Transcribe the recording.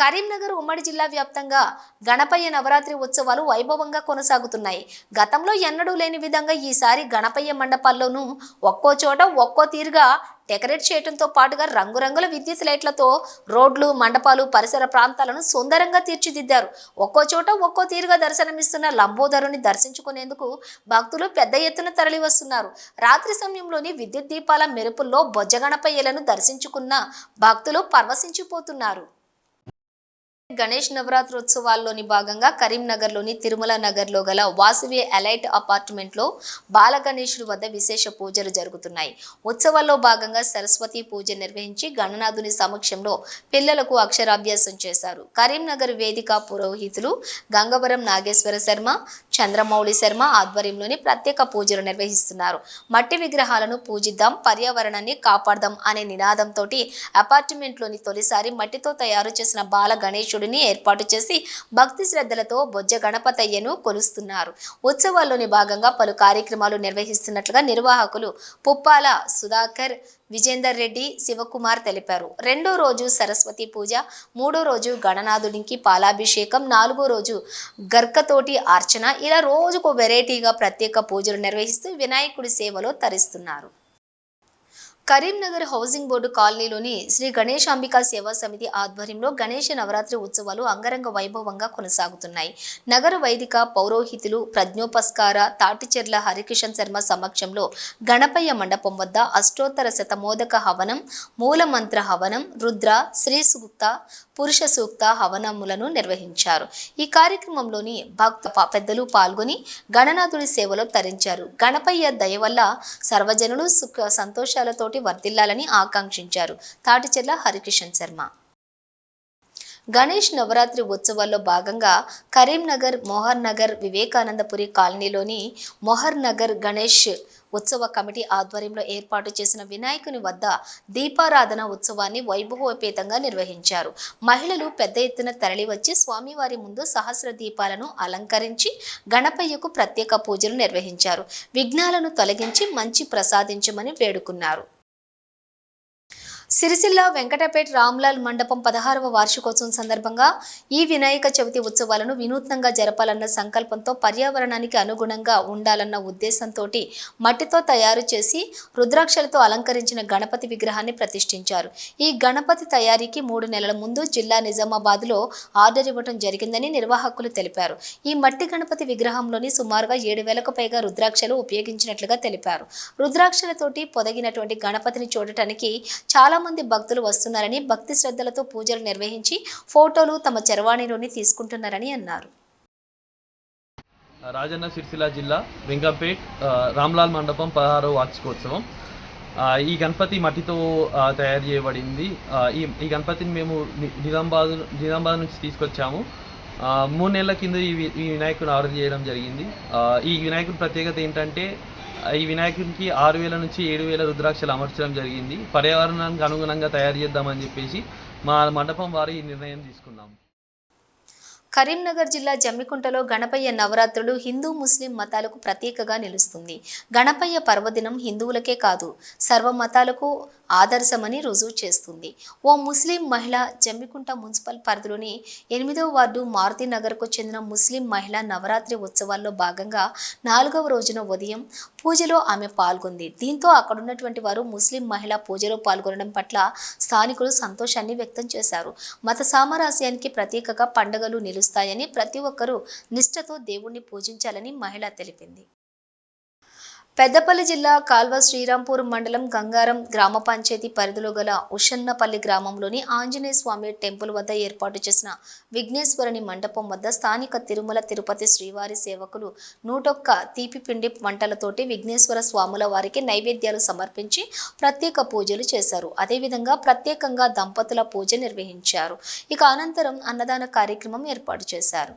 కరీంనగర్ ఉమ్మడి జిల్లా వ్యాప్తంగా గణపయ్య నవరాత్రి ఉత్సవాలు వైభవంగా కొనసాగుతున్నాయి. గతంలో ఎన్నడూ లేని విధంగా ఈసారి గణపయ్య మండపాల్లోనూ ఒక్కో చోట ఒక్కో తీరుగా డెకరేట్ చేయడంతో పాటుగా రంగురంగుల విద్యుత్ లైట్లతో రోడ్లు మండపాలు పరిసర ప్రాంతాలను సుందరంగా తీర్చిదిద్దారు. ఒక్కో చోట ఒక్కో తీరుగా దర్శనమిస్తున్న లంబోదరుని దర్శించుకునేందుకు భక్తులు పెద్ద ఎత్తున తరలి వస్తున్నారు రాత్రి సమయంలోని విద్యుత్ దీపాల మెరుపుల్లో బొజ్జగణపయ్యలను దర్శించుకున్న భక్తులు పరవశించిపోతున్నారు. గణేష్ నవరాత్రోత్సవాల్లోని భాగంగా కరీంనగర్లోని తిరుమల నగర్లో గల వాసవి ఎలైట్ అపార్ట్మెంట్లో బాలగణేశుడు వద్ద విశేష పూజలు జరుగుతున్నాయి. ఉత్సవాల్లో భాగంగా సరస్వతి పూజ నిర్వహించి గణనాథుని సమక్షంలో పిల్లలకు అక్షరాభ్యాసం చేశారు. కరీంనగర్ వేదిక పురోహితులు గంగవరం నాగేశ్వర శర్మ చంద్రమౌళి శర్మ ఆధ్వర్యంలోని ప్రత్యేక పూజలు నిర్వహిస్తున్నారు. మట్టి విగ్రహాలను పూజిద్దాం పర్యావరణాన్ని కాపాడదాం అనే నినాదంతో అపార్ట్మెంట్లోని తొలిసారి మట్టితో తయారు చేసిన బాల గణేశుడిని ఏర్పాటు చేసి భక్తి శ్రద్ధలతో బొజ్జ గణపతయ్యను కొలుస్తున్నారు. ఉత్సవాల్లోని భాగంగా పలు కార్యక్రమాలు నిర్వహిస్తున్నట్లుగా నిర్వాహకులు పుప్పాల సుధాకర్ విజేందర్ రెడ్డి శివకుమార్ తెలిపారు. రెండో రోజు సరస్వతి పూజ మూడో రోజు గణనాథుడికి పాలాభిషేకం నాలుగో రోజు గర్కతోటి అర్చన. ఇలా రోజుకు వెరైటీగా ప్రత్యేక పూజలు నిర్వహిస్తూ వినాయకుడి సేవలో తరిస్తున్నారు. కరీంనగర్ హౌసింగ్ బోర్డు కాలనీలోని శ్రీ గణేశాంబిక సేవా సమితి ఆధ్వర్యంలో గణేష నవరాత్రి ఉత్సవాలు అంగరంగ వైభవంగా కొనసాగుతున్నాయి. నగర వైదిక పౌరోహితులు ప్రజ్ఞోపస్కార తాటిచెర్ల హరికిషన్ శర్మ సమక్షంలో గణపయ్య మండపం వద్ద అష్టోత్తర శతమోదక హవనం మూలమంత్ర హవనం రుద్ర శ్రీ సూక్త పురుష సూక్త హవనములను నిర్వహించారు. ఈ కార్యక్రమంలోని భక్త పెద్దలు పాల్గొని గణనాథుడి సేవలో తరించారు. గణపయ్య దయ వల్ల సర్వజనులు సుఖ సంతోషాలతోటి వర్ధిల్లాలని ఆకాంక్షించారు. తాటిచెర్ల హరికిషన్ శర్మ. గణేష్ నవరాత్రి ఉత్సవాల్లో భాగంగా కరీంనగర్ మోహర్ నగర్ వివేకానందపురి కాలనీలోని మోహర్ నగర్ గణేష్ ఉత్సవ కమిటీ ఆధ్వర్యంలో ఏర్పాటు చేసిన వినాయకుని వద్ద దీపారాధన ఉత్సవాన్ని వైభవోపేతంగా నిర్వహించారు. మహిళలు పెద్ద ఎత్తున తరలివచ్చి స్వామివారి ముందు సహస్ర దీపాలను అలంకరించి గణపయ్యకు ప్రత్యేక పూజలు నిర్వహించారు. విఘ్నాలను తొలగించి మంచి ప్రసాదించమని వేడుకున్నారు. సిరిసిల్ల వెంకటపేట రామ్లాల్ మండపం పదహారవ వార్షికోత్సవం సందర్భంగా ఈ వినాయక చవితి ఉత్సవాలను వినూత్నంగా జరపాలన్న సంకల్పంతో పర్యావరణానికి అనుగుణంగా ఉండాలన్న ఉద్దేశంతో మట్టితో తయారు చేసి రుద్రాక్షలతో అలంకరించిన గణపతి విగ్రహాన్ని ప్రతిష్ఠించారు. ఈ గణపతి తయారీకి మూడు నెలల ముందు జిల్లా నిజామాబాద్లో ఆర్డర్ ఇవ్వడం జరిగిందని నిర్వాహకులు తెలిపారు. ఈ మట్టి గణపతి విగ్రహంలోని సుమారుగా ఏడు వేలకు పైగా రుద్రాక్షలు ఉపయోగించినట్లుగా తెలిపారు. రుద్రాక్షలతోటి పొదగినటువంటి గణపతిని చూడటానికి చాలా మంది భక్తులు వస్తున్నారని భక్తి శ్రద్ధలతో పూజలు నిర్వహించి ఫోటోలు తమ చరవాణిలోని తీసుకుంటున్నారని అన్నారు. రాజన్న సిరిసిల్ల జిల్లా వెంకంపేట్ రామ్లాల్ మండపం పదహారవ వార్షికోత్సవం. ఈ గణపతి మట్టితో తయారు చేయబడింది. ఈ ఈ గణపతిని మేము నిజామాబాద్ నిజామాబాద్ నుంచి తీసుకొచ్చాము. మూడు నెలల కింద ఈ ఈ వినాయకుడిని ఆర్డర్ చేయడం జరిగింది. ఈ వినాయకుడి ప్రత్యేకత ఏంటంటే ఈ వినాయకునికి ఆరు వేల నుంచి ఏడు వేల రుద్రాక్షలు అమర్చడం జరిగింది. పర్యావరణానికి అనుగుణంగా తయారు చేద్దామని చెప్పేసి మా మండపం వారు ఈ నిర్ణయం తీసుకున్నాం. కరీంనగర్ జిల్లా జమ్మికుంటలో గణపయ్య నవరాత్రులు హిందూ ముస్లిం మతాలకు ప్రతీకగా నిలుస్తుంది. గణపయ్య పర్వదినం హిందువులకే కాదు సర్వ మతాలకు ఆదర్శమని రుజువు చేస్తుంది. ఓ ముస్లిం మహిళ జమ్మికుంట మున్సిపల్ పరిధిలోని ఎనిమిదవ వార్డు మారుతి నగర్కు చెందిన ముస్లిం మహిళ నవరాత్రి ఉత్సవాల్లో భాగంగా నాలుగవ రోజున ఉదయం పూజలో ఆమె పాల్గొంది. దీంతో అక్కడున్నటువంటి వారు ముస్లిం మహిళ పూజలో పాల్గొనడం పట్ల స్థానికులు సంతోషాన్ని వ్యక్తం చేశారు. మత సామరస్యానికి ప్రతీకగా పండుగలు నిలుస్తాయని ప్రతి ఒక్కరూ నిష్ఠతో దేవుణ్ణి పూజించాలని మహిళ తెలిపింది. పెద్దపల్లి జిల్లా కాల్వ శ్రీరాంపూర్ మండలం గంగారం గ్రామ పంచాయతీ పరిధిలో గల ఉషన్నపల్లి గ్రామంలోని ఆంజనేయ స్వామి టెంపుల్ వద్ద ఏర్పాటు చేసిన విఘ్నేశ్వరుని మండపం వద్ద స్థానిక తిరుమల తిరుపతి శ్రీవారి సేవకులు నూటొక్క తీపి పిండి వంటలతోటి విఘ్నేశ్వర స్వాముల వారికి నైవేద్యాలు సమర్పించి ప్రత్యేక పూజలు చేశారు. అదేవిధంగా ప్రత్యేకంగా దంపతుల పూజ నిర్వహించారు. ఇక అనంతరం అన్నదాన కార్యక్రమం ఏర్పాటు చేశారు.